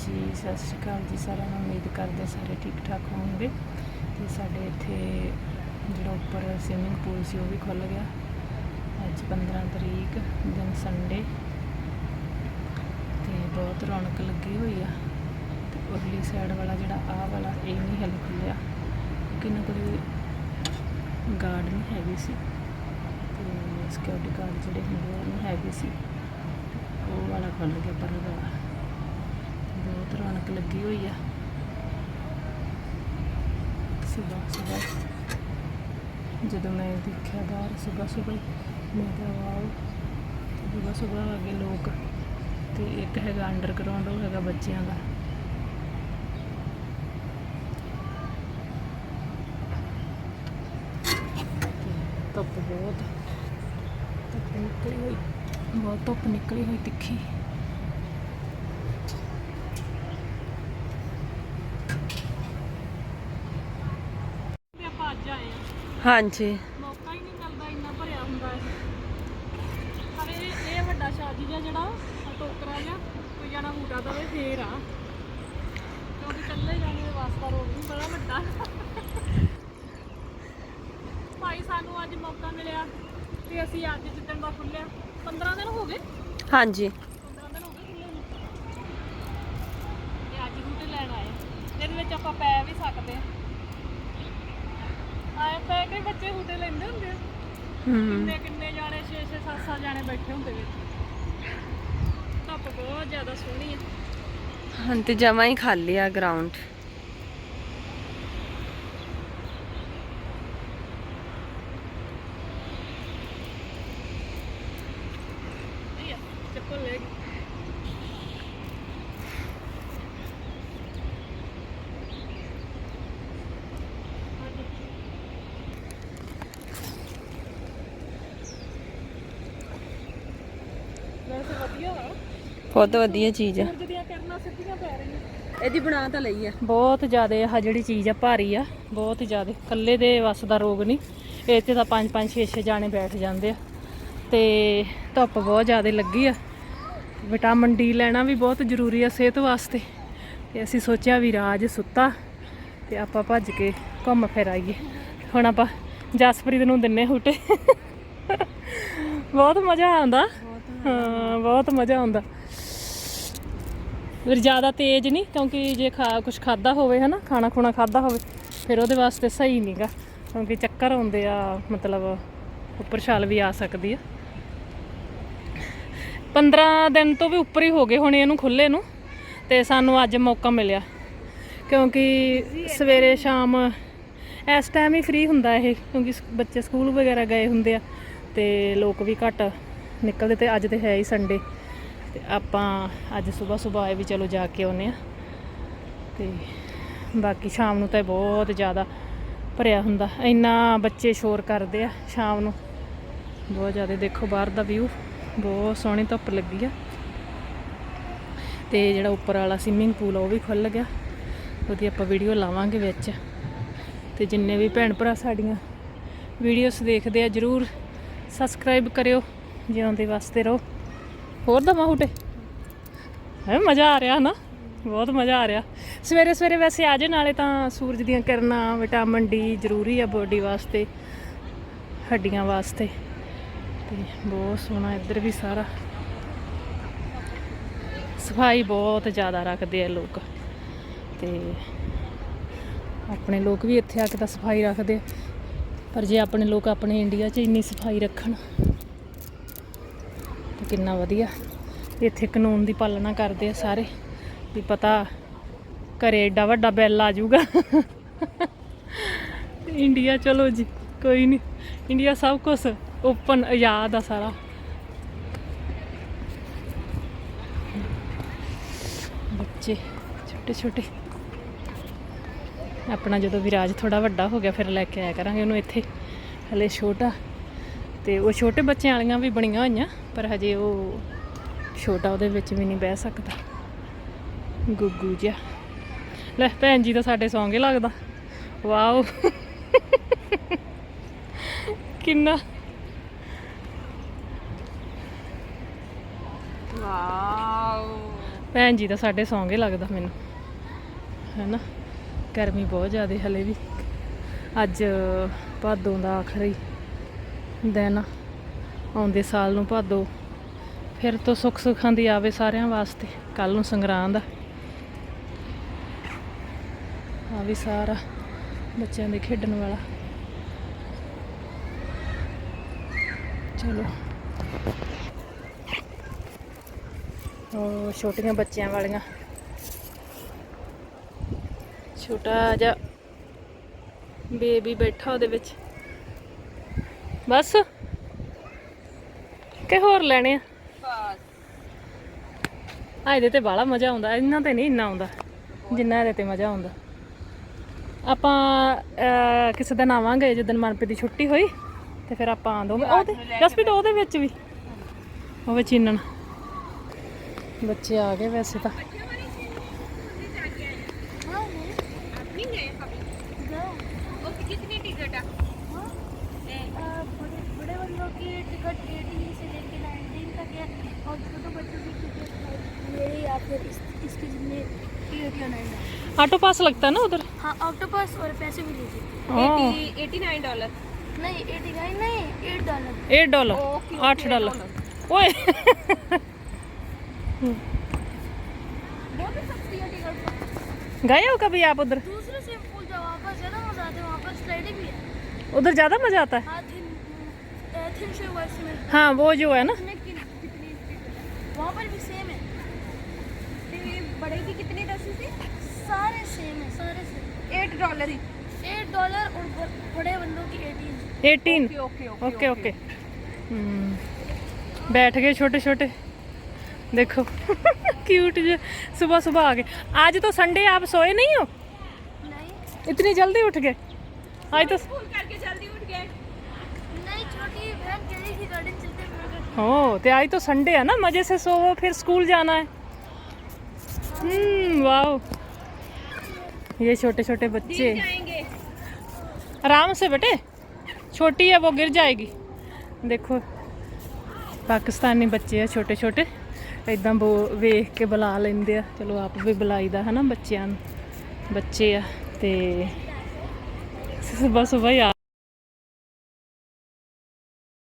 ਜੀ ਸਤਿ ਸ਼੍ਰੀ ਅਕਾਲ ਜੀ ਸਾਰਿਆਂ ਨੂੰ। ਉਮੀਦ ਕਰਦੇ ਸਾਰੇ ਠੀਕ ਠਾਕ ਹੋਣਗੇ। ਤੇ ਸਾਡੇ ਇੱਥੇ ਜਿਹੜਾ ਉੱਪਰ ਸਵਿਮਿੰਗ ਪੂਲ ਸੀ, ਉਹ ਵੀ ਖੁੱਲ ਗਿਆ। ਅੱਜ 15 ਤਰੀਕ, ਦਿਨ ਸੰਡੇ ਤੇ ਬਹੁਤ ਰੌਣਕ ਲੱਗੀ ਹੋਈ ਆ। ਤੇ ਉਰਲੀ ਸਾਈਡ ਵਾਲਾ ਜਿਹੜਾ ਆਹ ਵਾਲਾ, ਇਹ ਨਹੀਂ ਹਲੇ ਖੁੱਲਿਆ ਕਿੰਨਾ ਕੋਈ ਗਾਰਡ ਨਹੀਂ ਹੈਗੀ ਸੀ। ਤੇ ਸਿਕਿਉਰਿਟੀ ਗਾਰਡ ਜਿਹੜੇ ਹੁੰਦੇ ਉਹ ਨਹੀਂ ਹੈਗੇ ਸੀ। ਉਹ ਵਾਲਾ ਖੁੱਲ ਗਿਆ ਪਰ ਵਾਲਾ ਬਹੁਤ ਰੌਣਕ ਲੱਗੀ ਹੋਈ ਆ। ਸੁਬਹ ਸੁਬਹ ਜਦੋਂ ਮੈਂ ਦੇਖਿਆ ਬਾਹਰ ਸੁਬਹ ਸੁਬਹ ਮੈਂ ਕਿਹਾ, ਵਾਓ। ਸੁਬਹ ਸੁਬਹ ਆ ਗਏ ਲੋਕ ਤੇ ਇੱਕ ਹੈਗਾ ਅੰਡਰਗਰਾਉਂਡ ਉਹ ਹੈਗਾ ਬੱਚਿਆਂ ਦਾ। ਧੁੱਪ ਬਹੁਤ, ਧੁੱਪ ਨਿਕਲੀ ਹੋਈ, ਬਹੁਤ ਧੁੱਪ ਨਿਕਲੀ ਹੋਈ ਤਿੱਖੀ ਤੇ ਆਪਾਂ ਅੱਜ ਆਏ ਆ ਹਾਂਜੀ। ਮੌਕਾ ਹੀ ਨਹੀਂ ਮਿਲਦਾ ਇੰਨਾ ਭਰਿਆ ਹੁੰਦਾ ਹੈ ਪਰ ਇਹ ਇਹ ਵੱਡਾ ਸ਼ਾਦੀ ਜਿਹਾ ਜਿਹੜਾ ਆਹ ਟੋਕਰਾ ਜਿਹਾ ਕੋਈ ਜਾਣਾ ਬੂਟਾ ਦਵੇ ਫੇਰ ਆ। ਕਿਉਂਕਿ ਇਕੱਲੇ ਜਾਣੇ ਦੇ ਵਾਸਤਾ ਰੋਗ ਵੀ ਬੜਾ ਵੱਡਾ। ਭਾਈ ਸਾਨੂੰ ਅੱਜ ਮੌਕਾ ਮਿਲਿਆ ਤੇ ਅਸੀਂ ਅੱਜ ਜਿੱਦਣ ਦਾ ਖੁੱਲਿਆ 15 ਦਿਨ ਹੋ ਗਏ। ਹਾਂਜੀ। 15 ਦਿਨ ਹੋ ਗਏ ਖੁੱਲੇ ਨੂੰ। ਤੇ ਅੱਜ ਬੂਟੇ ਲੈਣ ਆਏ। ਇਹਦੇ ਵਿੱਚ ਆਪਾਂ ਪੈ ਵੀ ਸਕਦੇ ਆ ਆਏ ਪੈ ਕੇ ਬੱਚੇ ਬੂਟੇ ਲੈਂਦੇ ਹੁੰਦੇ ਆ। ਹੂੰ ਕਿੰਨੇ ਕਿੰਨੇ ਜਾਣੇ 6 6 7 7 ਜਾਣੇ ਬੈਠੇ ਹੁੰਦੇ ਵਿੱਚ ਧੁੱਪ ਬਹੁਤ ਜ਼ਿਆਦਾ ਸੋਹਣੀ ਆ। ਹੁਣ ਤੇ ਜਮਾ ਹੀ ਖਾਲੀ ਆ ਗਰਾਊਂਡ ਆ ਚੱਪਲ ਲੈ ਗਈ ਵੈਸੇ ਵਧੀਆ ਵਾ ਬਹੁਤ ਵਧੀਆ ਚੀਜ਼ ਆ। ਸੂਰਜ ਦੀਆਂ ਕਿਰਨਾਂ ਸਿੱਧੀਆਂ ਪੈ ਰਹੀਆਂ ਇਹਦੀ ਬਣਾ ਤਾਂ ਲਈ ਆ। ਬਹੁਤ ਜ਼ਿਆਦਾ ਆਹ ਜਿਹੜੀ ਚੀਜ਼ ਆ ਭਾਰੀ ਆ ਬਹੁਤ ਜ਼ਿਆਦਾ। ਇਕੱਲੇ ਦੇ ਵੱਸ ਦਾ ਰੋਗ ਨਹੀਂ। ਇਹ ਤੇ ਤਾਂ 5 5 6 6 ਜਾਣੇ ਬੈਠ ਜਾਂਦੇ ਆ। ਤੇ ਧੁੱਪ ਬਹੁਤ ਜ਼ਿਆਦਾ ਲੱਗੀ ਆ। ਵਿਟਾਮਿਨ ਡੀ ਲੈਣਾ ਵੀ ਬਹੁਤ ਜ਼ਰੂਰੀ ਆ ਸਿਹਤ ਵਾਸਤੇ। ਤੇ ਅਸੀਂ ਸੋਚਿਆ ਵੀ ਰਾਜ ਸੁੱਤਾ ਤੇ ਆਪਾਂ ਭੱਜ ਕੇ ਘੁੰਮ ਫਿਰ ਆਈਏ। ਹੁਣ ਆਪਾਂ ਜਸਪ੍ਰੀਤ ਨੂੰ ਦਿੰਨੇ ਹੂਟੇ। ਬਹੁਤ ਮਜ਼ਾ ਆਉਂਦਾ। ਹਾਂ ਬਹੁਤ ਮਜ਼ਾ ਆਉਂਦਾ। ਫਿਰ ਜ਼ਿਆਦਾ ਤੇਜ਼ ਨਹੀਂ, ਕਿਉਂਕਿ ਜੇ ਖਾ ਕੁਝ ਖਾਦਾ ਹੋਵੇ ਹਨਾ, ਖਾਣਾ ਖੁਣਾ ਖਾਦਾ ਹੋਵੇ, ਫਿਰ ਉਹਦੇ ਵਾਸਤੇ ਸਹੀ ਨਹੀਂਗਾ, ਕਿਉਂਕਿ ਚੱਕਰ ਆਉਂਦੇ ਆ, ਮਤਲਬ ਉੱਪਰ ਛਾਲ ਵੀ ਆ ਸਕਦੀ ਆ। 15 ਦਿਨ ਤੋਂ ਵੀ ਉੱਪਰ ਹੀ ਹੋ ਗਏ ਹੁਣ ਇਹਨੂੰ ਖੁੱਲੇ ਨੂੰ, ਤੇ ਸਾਨੂੰ ਅੱਜ ਮੌਕਾ ਮਿਲਿਆ, ਕਿਉਂਕਿ ਸਵੇਰੇ ਸ਼ਾਮ ਇਸ ਟਾਈਮ ਹੀ ਫ੍ਰੀ ਹੁੰਦਾ ਇਹ, ਕਿਉਂਕਿ ਬੱਚੇ ਸਕੂਲ ਵਗੈਰਾ ਗਏ ਹੁੰਦੇ ਆ, ਤੇ ਲੋਕ ਵੀ ਘੱਟ ਨਿਕਲਦੇ ਤੇ ਅੱਜ ਤੇ ਹੈ ਹੀ ਸੰਡੇ ਤੇ ਆਪਾਂ ਅੱਜ ਸਵੇਰ ਸਵੇਰ ਆਏ ਵੀ ਚਲੋ ਜਾ ਕੇ ਆਉਨੇ ਆ ਤੇ ਬਾਕੀ ਸ਼ਾਮ ਨੂੰ ਤਾਂ ਬਹੁਤ ਜ਼ਿਆਦਾ ਭਰਿਆ ਹੁੰਦਾ। ਇੰਨਾ ਬੱਚੇ ਸ਼ੋਰ ਕਰਦੇ ਆ ਸ਼ਾਮ ਨੂੰ। ਬਹੁਤ ਜ਼ਿਆਦਾ ਦੇਖੋ ਬਾਹਰ ਦਾ ਵਿਊ ਬਹੁਤ ਸੋਹਣੀ ਧੁੱਪ ਲੱਗੀ ਆ। ਤੇ ਜਿਹੜਾ ਉੱਪਰ ਵਾਲਾ ਸਵਿਮਿੰਗ ਪੂਲ ਆ, ਉਹ ਵੀ ਖੁੱਲ ਗਿਆ। ਉਹਦੀ ਆਪਾਂ ਵੀਡੀਓ ਲਾਵਾਂਗੇ ਵਿੱਚ। ਤੇ ਜਿੰਨੇ ਵੀ ਭੈਣ ਭਰਾ ਸਾਡੀਆਂ ਵੀਡੀਓਸ ਦੇਖਦੇ ਆ, ਜਰੂਰ ਸਬਸਕ੍ਰਾਈਬ ਕਰਿਓ। ਜਿਉਂਦੇ ਵਾਸਤੇ ਰਹੋ। ਹੋਰ ਦਮਾ ਹੁਟੇ? ਹੈ, ਮਜ਼ਾ ਆ ਰਿਹਾ ਨਾ ਬਹੁਤ ਮਜ਼ਾ ਆ ਰਿਹਾ। ਸਵੇਰੇ ਸਵੇਰੇ ਵੈਸੇ ਆ ਜੇ ਨਾਲੇ ਤਾਂ ਸੂਰਜ ਦੀਆਂ ਕਿਰਨਾਂ, ਵਿਟਾਮਿਨ ਡੀ ਜ਼ਰੂਰੀ ਆ ਬੋਡੀ ਵਾਸਤੇ, ਹੱਡੀਆਂ ਵਾਸਤੇ। ਤੇ ਬਹੁਤ ਸੋਹਣਾ ਇੱਧਰ ਵੀ ਸਾਰਾ। ਸਫ਼ਾਈ ਬਹੁਤ ਜ਼ਿਆਦਾ ਰੱਖਦੇ ਆ ਲੋਕ। ਤੇ ਆਪਣੇ ਲੋਕ ਵੀ ਇੱਥੇ ਆ ਕੇ ਤਾਂ ਸਫ਼ਾਈ ਰੱਖਦੇ ਪਰ ਜੇ ਆਪਣੇ ਲੋਕ ਆਪਣੇ ਇੰਡੀਆ 'ਚ ਇੰਨੀ ਸਫ਼ਾਈ ਰੱਖਣ ਕਿੰਨਾ ਵਧੀਆ। ਇੱਥੇ ਕਾਨੂੰਨ ਦੀ ਪਾਲਣਾ ਕਰਦੇ ਆ ਸਾਰੇ। ਵੀ ਪਤਾ ਘਰੇ ਏਡਾ ਵੱਡਾ ਬਿੱਲ ਆ ਜਾਊਗਾ। ਇੰਡੀਆ ਚਲੋ ਜੀ, ਕੋਈ ਨਹੀਂ। ਇੰਡੀਆ ਸਭ ਕੁਝ ਓਪਨ, ਆਜ਼ਾਦ ਆ ਸਾਰਾ। ਬੱਚੇ ਛੋਟੇ ਛੋਟੇ। ਆਪਣਾ ਜਦੋਂ ਵਿਰਾਜ ਥੋੜਾ ਵੱਡਾ ਹੋ ਗਿਆ, ਫਿਰ ਲੈ ਕੇ ਆਇਆ ਕਰਾਂਗੇ ਉਹਨੂੰ ਇੱਥੇ। ਹਲੇ ਛੋਟਾ। ਤੇ ਉਹ ਛੋਟੇ ਬੱਚਿਆਂ ਵਾਲੀਆਂ ਵੀ ਬਣੀਆਂ ਹੋਈਆਂ ਪਰ ਹਜੇ ਉਹ ਛੋਟਾ ਉਹਦੇ ਵਿੱਚ ਵੀ ਨਹੀਂ ਬਹਿ ਸਕਦਾ। ਗੁੱਗੂ ਜਿਹਾ। ਲੈ ਭੈਣ ਜੀ ਤਾਂ ਸਾਡੇ ਸੌਂਗੇ ਲੱਗਦਾ। ਵਾਓ। ਕਿੰਨਾ। ਵਾਓ। ਭੈਣ ਜੀ ਤਾਂ ਸਾਡੇ ਸੌਂਗੇ ਲੱਗਦਾ ਮੈਨੂੰ। ਹੈਨਾ? ਗਰਮੀ ਬਹੁਤ ਜ਼ਿਆਦਾ ਹਲੇ ਵੀ। ਅੱਜ ਭਾਦੋਂ ਦਾ ਆਖਰੀ। ਦਿਨ ਆਉਂਦੇ ਸਾਲ ਨੂੰ ਭਾਦੋਂ। ਫਿਰ ਤੋਂ ਸੁੱਖ ਸੁੱਖਾਂ ਦੀ ਆਵੇ ਸਾਰਿਆਂ ਵਾਸਤੇ ਕੱਲ ਨੂੰ ਸੰਗਰਾਂਦ ਆ। ਆ ਵੀ ਸਾਰਾ ਬੱਚਿਆਂ ਦੇ ਖੇਡਣ ਵਾਲਾ। ਚਲੋ। ਉਹ ਛੋਟੀਆਂ ਬੱਚਿਆਂ ਵਾਲੀਆਂ। ਛੋਟਾ ਜਿਹਾ ਬੇਬੀ ਬੈਠਾ ਉਹਦੇ ਵਿੱਚ। ਬਸ। ਕਿ ਹੋਰ ਲੈਣੇ ਆ? ਆ ਇਹਦੇ ਤੇ ਬਾਹਲਾ ਮਜ਼ਾ ਆਉਂਦਾ, ਇਹਨਾਂ ਤੇ ਨਹੀਂ ਇੰਨਾ ਆਉਂਦਾ, ਜਿੰਨਾ ਇਹਦੇ ਤੇ ਮਜ਼ਾ ਆਉਂਦਾ। ਆਪਾਂ ਕਿਸੇ ਦਿਨ ਆਵਾਂਗੇ, ਜਦੋਂ ਮਨਪ੍ਰੀਤ ਦੀ ਛੁੱਟੀ ਹੋਈ, ਤੇ ਫਿਰ ਆਪਾਂ ਦੋਵੇਂ ਉਹਦੇ ਜਸਪ੍ਰੀਤ ਉਹਦੇ ਵਿੱਚ ਵੀ, ਉਹ ਵਿੱਚ ਇੰਨਣ ਬੱਚੇ ਆ ਗਏ ਵੈਸੇ ਤਾਂ। बड़े बच्चों की टिकट एटीन से लेके नाइनटीन तक है और छोटे बच्चों की टिकट मेरे या फिर इस, इसकी जितने एट या नाइन है ऑटो पास लगता है ना उधर? हाँ ऑक्टोपस और पैसे भी लीजिए हाँ। एटी नाइन डॉलर नहीं एटी नाइन नहीं एट डॉलर एट डॉलर आठ डॉलर ओए। ही है गए हो कभी आप उधर? दूसरे से पुल जाओ वहाँ पर ज़्यादा मज़ा आता है वहाँ पर स्लाइडिंग भी है उधर ज़्यादा मज़ा आता है? हाँ थिन थिन हाँ वो जो है ना। वहाँ पर भी सेम है। बड़े की कितनी दसी थी? सारे सेम है सारे सेम एट डॉलर। ही एट डॉलर और बड़े बंदों की eighteen. Eighteen? Okay okay okay hmm, बैठ गए छोटे छोटे देखो। क्यूट जो। सुबह सुबह आ गए। आज तो संडे आप सोए नहीं हो? नहीं। इतनी जल्दी उठ गए। आज तो हो तो आज तो संडे है ना मजे से सोवो फिर स्कूल जाना है हम्म वाह ये छोटे छोटे बच्चे जाएंगे आराम से बेटे छोटी है वो गिर जाएगी देखो ਪਾਕਿਸਤਾਨੀ ਬੱਚੇ ਆ ਛੋਟੇ ਛੋਟੇ ਇਦਾਂ ਬੋ ਵੇਖ ਕੇ ਬੁਲਾ ਲੈਂਦੇ ਆ ਚਲੋ ਆਪ ਵੀ ਬੁਲਾਈਦਾ ਹਨਾ ਬੱਚਿਆਂ ਨੂੰ ਬੱਚੇ ਆ ਤੇ ਸਵੇਰ ਸਵੇਰ ਆ